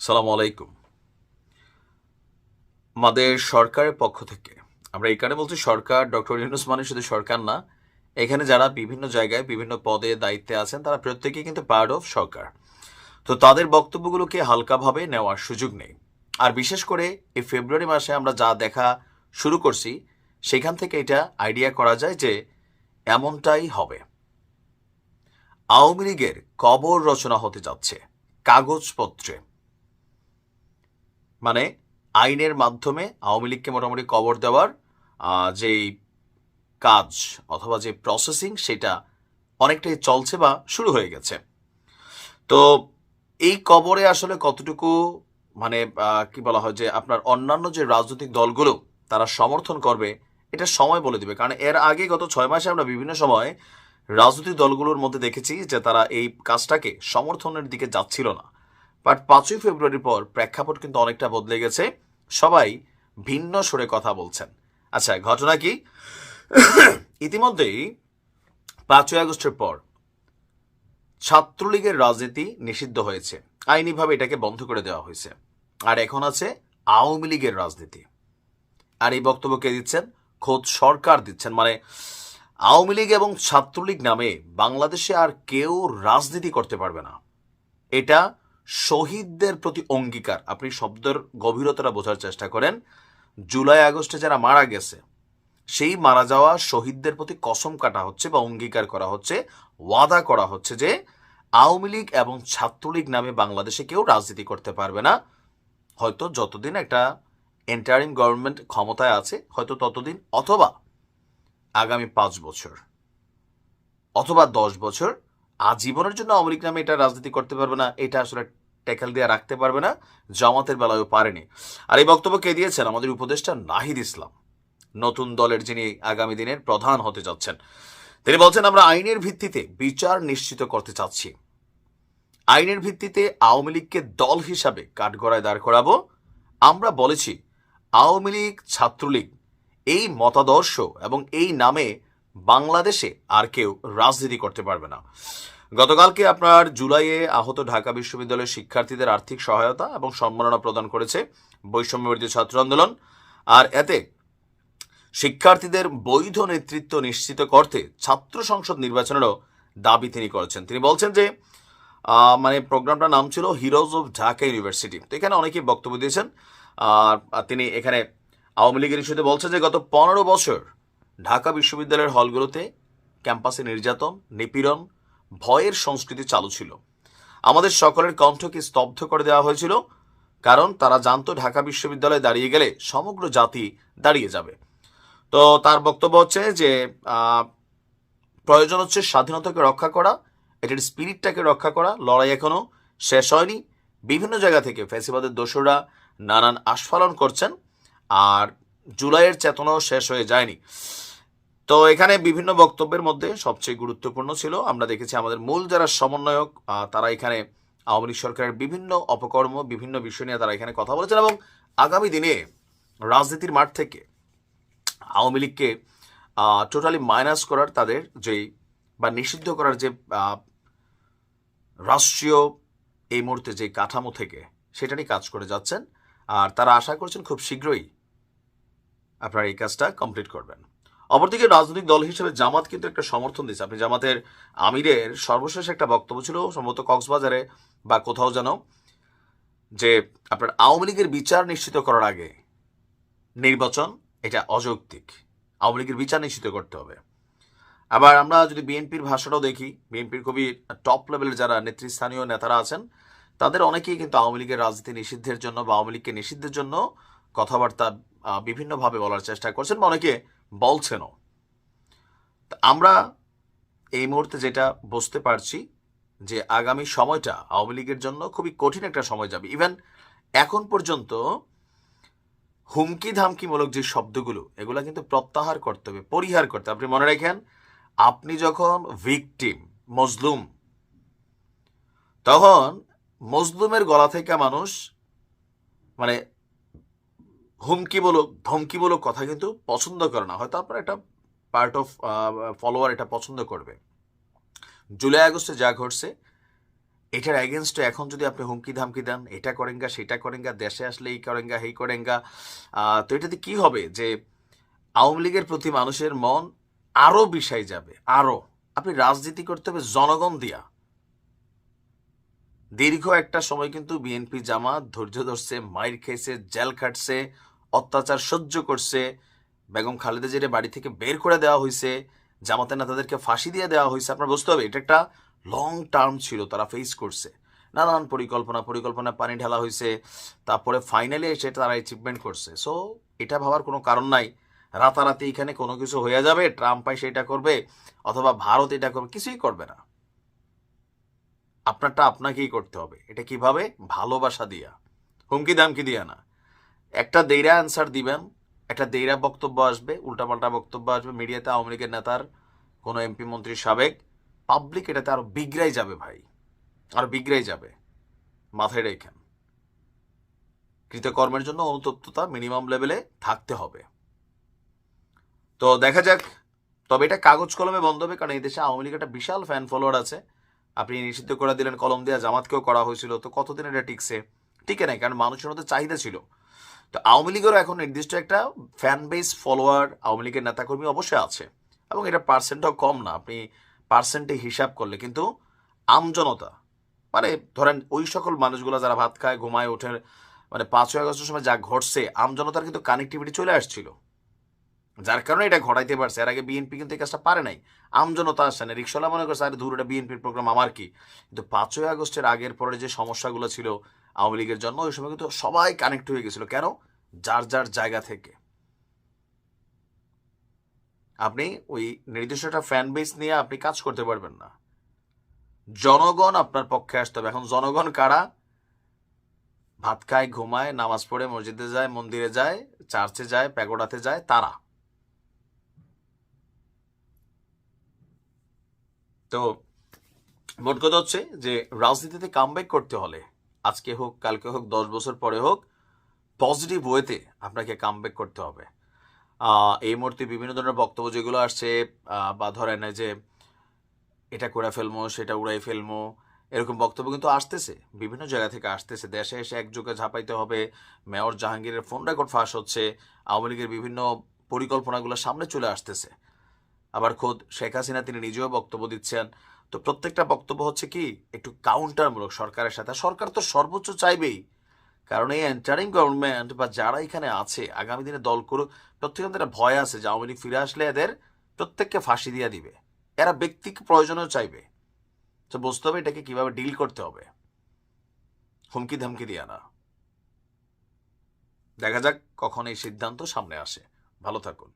সালাম আলাইকুম। আমাদের সরকারের পক্ষ থেকে, আমরা এখানে বলছি সরকার, ডক্টর ইউনুস মানে শুধু সরকার না, এখানে যারা বিভিন্ন জায়গায় বিভিন্ন পদে দায়িত্বে আছেন, তারা প্রত্যেকেই কিন্তু পার্ট অফ সরকার। তো তাদের বক্তব্যগুলোকে হালকাভাবে নেওয়ার সুযোগ নেই। আর বিশেষ করে এই ফেব্রুয়ারি মাসে আমরা যা দেখা শুরু করছি, সেখান থেকে এটা আইডিয়া করা যায় যে এমনটাই হবে। আওয়ামী লীগের কবর রচনা হতে যাচ্ছে, কাগজপত্রে। মানে আইনের মাধ্যমে আওয়ামী লীগকে মোটামুটি কবর দেওয়ার যেই কাজ অথবা যে প্রসেসিং সেটা অনেকটাই চলছে বা শুরু হয়ে গেছে। তো এই কবরে আসলে কতটুকু মানে কি বলা হয় যে আপনার অন্যান্য যে রাজনৈতিক দলগুলো তারা সমর্থন করবে, এটা সময় বলে দিবে। কারণ এর আগে গত ছয় মাসে আমরা বিভিন্ন সময় রাজনৈতিক দলগুলোর মধ্যে দেখেছি যে তারা এই কাজটাকে সমর্থনের দিকে যাচ্ছিল না। বাট পাঁচই ফেব্রুয়ারির পর প্রেক্ষাপট কিন্তু অনেকটা বদলে গেছে। সবাই ভিন্ন সুরে কথা বলছেন। আচ্ছা ঘটনা কি? ইতিমধ্যেই পাঁচই আগস্টের পর ছাত্রলীগের রাজনীতি নিষিদ্ধ হয়েছে। আইনিভাবে এটাকে বন্ধ করে দেওয়া হয়েছে। আর এখন আছে আওয়ামী লীগের রাজনীতি। আর এই বক্তব্য কে দিচ্ছেন? খোদ সরকার দিচ্ছেন। মানে আওয়ামী লীগ এবং ছাত্রলীগ নামে বাংলাদেশে আর কেউ রাজনীতি করতে পারবে না। এটা শহীদদের প্রতি অঙ্গীকার। আপনি শব্দের গভীরতাটা বোঝার চেষ্টা করেন। জুলাই, আগস্টে যারা মারা গেছে, সেই মারা যাওয়া শহীদদের প্রতি কসম কাটা হচ্ছে বা অঙ্গীকার করা হচ্ছে, ওয়াদা করা হচ্ছে যে আওয়ামী লীগ এবং ছাত্রলীগ নামে বাংলাদেশে কেউ রাজনীতি করতে পারবে না। হয়তো যতদিন একটা এন্টারিম গভর্নমেন্ট ক্ষমতায় আছে, হয়তো ততদিন অথবা আগামী পাঁচ বছর অথবা দশ বছর আজীবনের জন্য আওয়ামী লীগ নামে এটা রাজনীতি করতে পারবে না, এটা আসলে ট্যাকেল দিয়ে রাখতে পারবে না, জামাতের বেলায়ও পারেনি। আর এই বক্তব্য কে দিয়েছেন? আমাদের উপদেষ্টা নাহিদ ইসলাম, নতুন দলের যিনি আগামী দিনের প্রধান হতে যাচ্ছেন। তিনি বলছেন, আমরা আইনের ভিত্তিতে বিচার নিশ্চিত করতে চাচ্ছি। আইনের ভিত্তিতে আওয়ামী লীগকে দল হিসাবে কাঠগড়ায় দাঁড় করাবো। আমরা বলেছি, আওয়ামী লীগ, ছাত্রলীগ, এই মতাদর্শ এবং এই নামে বাংলাদেশে আর কেউ রাজনীতি করতে পারবে না। গতকালকে আপনার জুলাইয়ে আহত ঢাকা বিশ্ববিদ্যালয়ের শিক্ষার্থীদের আর্থিক সহায়তা এবং সম্মাননা প্রদান করেছে বৈষম্যবিরোধী ছাত্র আন্দোলন। আর এতে শিক্ষার্থীদের বৈধ নেতৃত্ব নিশ্চিত করতে ছাত্র সংসদ নির্বাচনেরও দাবি তিনি করেছেন। তিনি বলছেন যে মানে প্রোগ্রামটার নাম ছিল হিরোজ অফ ঢাকা ইউনিভার্সিটি তো এখানে অনেকেই বক্তব্য দিয়েছেন। আর আর তিনি এখানে আওয়ামী লীগের ইস্যুতে বলছেন যে, গত পনেরো বছর ঢাকা বিশ্ববিদ্যালয়ের হলগুলোতে ক্যাম্পাসে নির্যাতন, নিপীড়ন ভয়ের সংস্কৃতি চালু ছিল। আমাদের সকলের কণ্ঠকে স্তব্ধ করে দেওয়া হয়েছিল, কারণ তারা জানতো ঢাকা বিশ্ববিদ্যালয়ে দাঁড়িয়ে গেলে সমগ্র জাতি দাঁড়িয়ে যাবে। তো তার বক্তব্য হচ্ছে যে প্রয়োজন হচ্ছে স্বাধীনতাকে রক্ষা করা, এটার স্পিরিটটাকে রক্ষা করা। লড়াই এখনও শেষ হয়নি। বিভিন্ন জায়গা থেকে ফ্যাসিবাদের দোষরা নানান আস্ফালন করছেন, আর জুলাইয়ের চেতনাও শেষ হয়ে যায়নি। তো এখানে বিভিন্ন বক্তব্যের মধ্যে সবচেয়ে গুরুত্বপূর্ণ ছিল, আমরা দেখেছি আমাদের মূল যারা সমন্বয়ক তারা এখানে আওয়ামী লীগ সরকারের বিভিন্ন অপকর্ম, বিভিন্ন বিষয় নিয়ে তারা এখানে কথা বলেছেন এবং আগামী দিনে রাজনীতির মাঠ থেকে আওয়ামী লীগকে টোটালি মাইনাস করার তাদের যেই বা নিষিদ্ধ করার যে রাষ্ট্রীয় এই মুহূর্তে যে কাঠামো থেকে সেটা নিয়ে কাজ করে যাচ্ছেন। আর তারা আশা করছেন খুব শীঘ্রই আপনারা এই কাজটা কমপ্লিট করবেন। অপরদিকে রাজনৈতিক দল হিসেবে জামাত কিন্তু একটা সমর্থন দিচ্ছে আপনি জামাতের আমিরের সর্বশেষ একটা বক্তব্য ছিল, সম্ভবত কক্সবাজারে বা কোথাও যেন, যে আপনার আওয়ামী লীগের বিচার নিশ্চিত করার আগে নির্বাচন, এটা অযৌক্তিক। আওয়ামী লীগের বিচার নিশ্চিত করতে হবে। আবার আমরা যদি বিএনপির ভাষাটাও দেখি, বিএনপির খুবই টপ লেভেলের যারা নেতৃস্থানীয় নেতারা আছেন, তাদের অনেকেই কিন্তু আওয়ামী লীগের রাজনীতি নিষিদ্ধের জন্য বা আওয়ামী লীগকে নিষিদ্ধের জন্য কথাবার্তা বিভিন্নভাবে বলার চেষ্টা করছেন বা অনেকে বলছেনও আমরা এই মুহূর্তে যেটা বুঝতে পারছি যে আগামী সময়টা আওয়ামী লীগের জন্য খুবই কঠিন একটা সময় যাবে ইভেন এখন পর্যন্ত হুমকি ধামকিমূলক যে শব্দগুলো, এগুলো কিন্তু প্রত্যাহার করতে হবে, পরিহার করতে। আপনি মনে রাখেন, আপনি যখন ভিকটিম মজলুম, তখন মজলুমের গলা থেকে মানুষ মানে হুমকিমূলক, ধমকিমূলক কথা কিন্তু পছন্দ করে না। হয়তো আপনার একটা পার্ট অফ ফলোয়ার এটা পছন্দ করবে। জুলাই আগস্টে যা ঘটছে, এটার এগেনস্টে এখন যদি আপনি হুমকি ধামকি দেন, এটা করেঙ্গা, সেটা করেঙ্গা, দেশে আসলে এই করেঙ্গা এই করেঙ্গা তো এটাতে কি হবে যে আওয়ামী লীগের প্রতি মানুষের মন আরও বিষাই যাবে, আরও। আপনি রাজনীতি করতে হবে জনগণ দিয়া। দীর্ঘ একটা সময় কিন্তু বিএনপি জামাত ধৈর্য ধরছে, মাইর খেয়েছে জেল খাটছে অত্যাচার সহ্য করছে। বেগম খালেদা জিরে বাড়ি থেকে বের করে দেওয়া হয়েছে। জামাতের নেতাদেরকে ফাঁসি দিয়ে দেওয়া হয়েছে। আপনার বুঝতে হবে, এটা একটা লং টার্ম ছিল, তারা ফেস করছে। নানান পরিকল্পনা পরিকল্পনা পানি ঢালা হয়েছে। তারপরে ফাইনালি এসে তারা অ্যাচিভমেন্ট করছে। সো এটা ভাবার কোনো কারণ নাই। রাতারাতি এখানে কোনো কিছু হয়ে যাবে ট্রাম্প পাই সেটা করবে, অথবা ভারত এটা করবে, কিছুই করবে না। আপনারটা আপনাকেই করতে হবে। এটা কীভাবে? ভালোবাসা দিয়া। হুমকি দামকি দিয়া না। একটা দেইরা অ্যান্সার দিবেন, একটা দেইরা বক্তব্য আসবে, উল্টাপাল্টা বক্তব্য আসবে, মিডিয়াতে আওয়ামী লীগের নেতার কোনো এমপি মন্ত্রী সাবেক পাবলিক এটাতে আরও বিগড়াই যাবে ভাই, আর বিগড়াই যাবে, মাথায় রেখেন। কৃতকর্মের জন্য অনুতপ্ততা মিনিমাম লেভেলে থাকতে হবে। তো দেখা যাক, তবে এটা কাগজ কলমে বন্ধ হবে, কারণ এই দেশে আওয়ামী লীগের একটা বিশাল ফ্যান ফলোয়ার আছে। আপনি নিষিদ্ধ করে দিলেন, কলম দেওয়া জামাতকেও করা হয়েছিল, তো কতদিন এটা টিকছে? টিকে নাই, কারণ মানুষের মধ্যে চাহিদা ছিল। তো আওয়ামী লীগেরও এখন নির্দিষ্ট একটা ফ্যান বেস ফলোয়ার আওয়ামী লীগের নেতাকর্মী অবশ্যই আছে। এবং এটা পার্সেন্টও কম না, আপনি পার্সেন্টে হিসাব করলে। কিন্তু আমজনতা মানে ধরেন ওই সকল মানুষগুলো যারা ভাত খায়, ঘুমায়, ওঠে মানে পাঁচই আগস্টের সময় যা ঘটছে আমজনতার কিন্তু কানেক্টিভিটি চলে আসছিল। যার কারণে এটা ঘটাইতে পারছে। এর আগে বিএনপি কিন্তু এই কাজটা পারে নাই। আমজনতা আসছে না। রিক্সাওয়ালা মনে করছে, আরে দূর এটা বিএনপির প্রোগ্রাম আমার কি? কিন্তু পাঁচই আগস্টের আগের পরে যে সমস্যাগুলো ছিল আওয়ামী লীগের জন্য, ওই সময় কিন্তু সবাই কানেক্ট হয়ে গেছিল। কেন? যার যার জায়গা থেকে। আপনি ওই নির্দিষ্ট একটা ফ্যান বেস নিয়ে আপনি কাজ করতে পারবেন না। জনগণ আপনার পক্ষে আসতে হবে। এখন জনগণ কারা? ভাত খায়, ঘুমায়, নামাজ পড়ে, মসজিদে যায়, মন্দিরে যায়, চার্চে যায়, প্যাগোডাতে যায়, তারা। তো মোট কথা হচ্ছে যে রাজনীতিতে কামব্যাক করতে হলে, আজকে হোক, কালকে হোক, দশ বছর পরে হোক পজিটিভ ওয়েতে আপনাকে কামব্যাক করতে হবে। এই মুহূর্তে বিভিন্ন ধরনের বক্তব্য যেগুলো আসছে বা ধরেন যে এটা করে ফেলব সেটা উড়াই ফেলব এরকম বক্তব্য কিন্তু আসতেছে। বিভিন্ন জায়গা থেকে আসতেছে। দেশে এসে একযোগে ঝাঁপাইতে হবে। মেয়র জাহাঙ্গীরের ফোন রেকর্ড ফাঁস হচ্ছে। আওয়ামী লীগের বিভিন্ন পরিকল্পনাগুলো সামনে চলে আসতেছে। আবার খোদ শেখ হাসিনা তিনি নিজেও বক্তব্য দিচ্ছেন। তো প্রত্যেকটা বক্তব্য হচ্ছে কি, একটু কাউন্টারমূলক সরকারের সাথে। সরকার তো সর্বোচ্চ চাইবেই। কারণ এই এন্টারিং গভর্নমেন্ট বা যারা এখানে আছে, আগামী দিনে দল করুক, প্রত্যেকের একটা ভয় আছে যে আওয়ামী লীগ ফিরে আসলে এদের প্রত্যেককে ফাঁসি দিয়ে দিবে। এরা ব্যক্তিক প্রয়োজনেও চাইবে। তো বুঝতে হবে এটাকে কীভাবে ডিল করতে হবে। হুমকি ধামকি দিয়া না। দেখা যাক কখন এই সিদ্ধান্ত সামনে আসে। ভালো থাকুন।